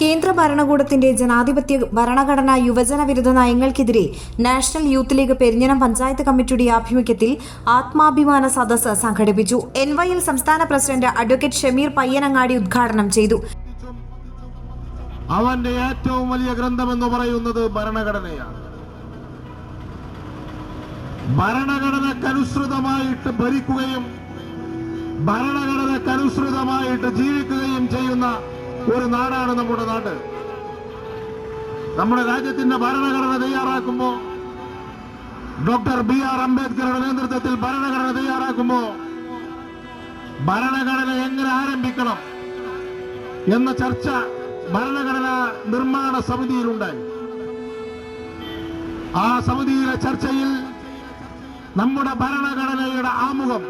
കേന്ദ്ര ഭരണകൂടത്തിന്റെ ജനാധിപത്യ ഭരണഘടന യുവജന വിരുദ്ധ നയങ്ങൾക്കെതിരെ national youth league Perinjanam panchayat കമ്മിറ്റിയുടെ ആഭിമുഖ്യത്തിൽ ആത്മാഭിമാന സദസ്സ് സംഘടിപ്പിച്ചു. എൻ വൈ എൽ സംസ്ഥാന പ്രസിഡന്റ് അഡ്വക്കേറ്റ് ഷമീർ പയ്യനങ്ങാടി ഉദ്ഘാടനം ചെയ്തു. അവന്റെ ഏറ്റവും വലിയ ഗ്രന്ഥമെന്ന് പറയുന്നത് ഭരണഘടനയാണ്. ഭരണഘടനക്കനുസൃതമായിട്ട് ഭരിക്കുകയും ഭരണഘടനക്കനുസൃതമായിട്ട് ജീവിക്കുകയും ചെയ്യുന്ന ഒരു നാടാണ് നമ്മുടെ നാട്. നമ്മുടെ രാജ്യത്തിന്റെ ഭരണഘടന തയ്യാറാക്കുമ്പോ ഡോക്ടർ ബി ആർ അംബേദ്കറുടെ നേതൃത്വത്തിൽ ഭരണഘടന തയ്യാറാക്കുമ്പോ ഭരണഘടന എങ്ങനെ ആരംഭിക്കണം എന്ന ചർച്ച ഭരണഘടനാ നിർമ്മാണ സമിതിയിലുണ്ടായി ആ സമിതിയിലെ ചർച്ചയിൽ നമ്മുടെ ഭരണഘടനയുടെ ആമുഖം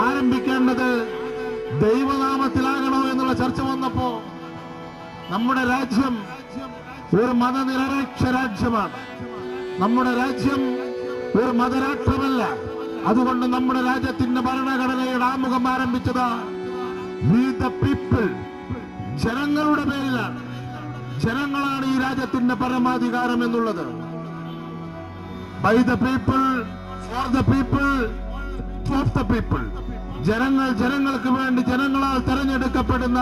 ആരംഭിക്കേണ്ടത് ദൈവനാമത്തിലാകണോ എന്നുള്ള ചർച്ച വന്നപ്പോ നമ്മുടെ രാജ്യം ഒരു മതനിരപേക്ഷ രാജ്യമാണ്. നമ്മുടെ രാജ്യം ഒരു മതരാഷ്ട്രമല്ല. അതുകൊണ്ട് നമ്മുടെ രാജ്യത്തിന്റെ ഭരണഘടനയുടെ ആമുഖം ആരംഭിച്ചത് പീപ്പിൾ ജനങ്ങളുടെ പേരിലാണ്. ജനങ്ങളാണ് ഈ രാജ്യത്തിന്റെ പരമാധികാരം എന്നുള്ളത്. By the people for the people of the people ജനങ്ങൾ ജനങ്ങൾക്ക് വേണ്ടി ജനങ്ങളാൽ തെരഞ്ഞെടുക്കപ്പെടുന്ന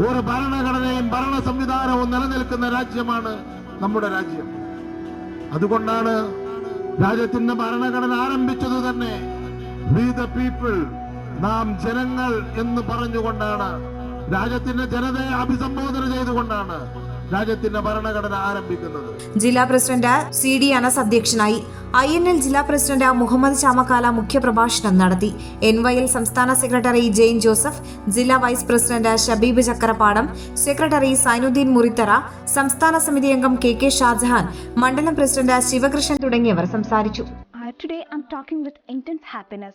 ഒരു ഭരണഘടനയും ഭരണ സംവിധാനവും നിലനിൽക്കുന്ന രാജ്യമാണ് നമ്മുടെ രാജ്യം. അതുകൊണ്ടാണ് രാജ്യത്തിന്റെ ഭരണഘടന ആരംഭിച്ചത് തന്നെ. വി ദ പീപ്പിൾ നാം ജനങ്ങൾ എന്ന് പറഞ്ഞുകൊണ്ടാണ്. രാജ്യത്തിന്റെ ജനതയെ അഭിസംബോധന ചെയ്തുകൊണ്ടാണ്. രാജ്യത്തിന്റെ ഭരണഘടന ആരംഭിക്കുന്നത്. ജില്ലാ പ്രസിഡന്റ് സി ഡി അനസ് അധ്യക്ഷനായി. ഐ എൻ എൽ ജില്ലാ പ്രസിഡന്റ് മുഹമ്മദ് ചാമക്കാല മുഖ്യപ്രഭാഷണം നടത്തി. എൻ വൈ എൽ സംസ്ഥാന സെക്രട്ടറി ജെയിൻ ജോസഫ് ജില്ലാ vice president Shabeeb Chakkarappadam secretary Sainudheen Murithara സംസ്ഥാന സമിതി അംഗം കെ കെ ഷാജഹാൻ മണ്ഡലം പ്രസിഡന്റ് ശിവകൃഷ്ണൻ തുടങ്ങിയവർ സംസാരിച്ചു. Today, I'm talking with intense happiness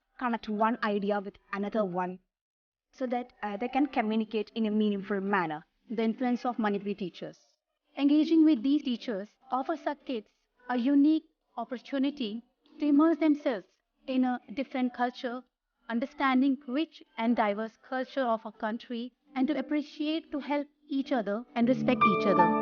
connect one idea with another one so that uh, they can communicate in a meaningful manner. the influence of Manipuri teachers. Engaging with these teachers offers our kids a unique opportunity to immerse themselves in a different culture, understanding rich and diverse culture of our country, and to appreciate to help each other and respect each other.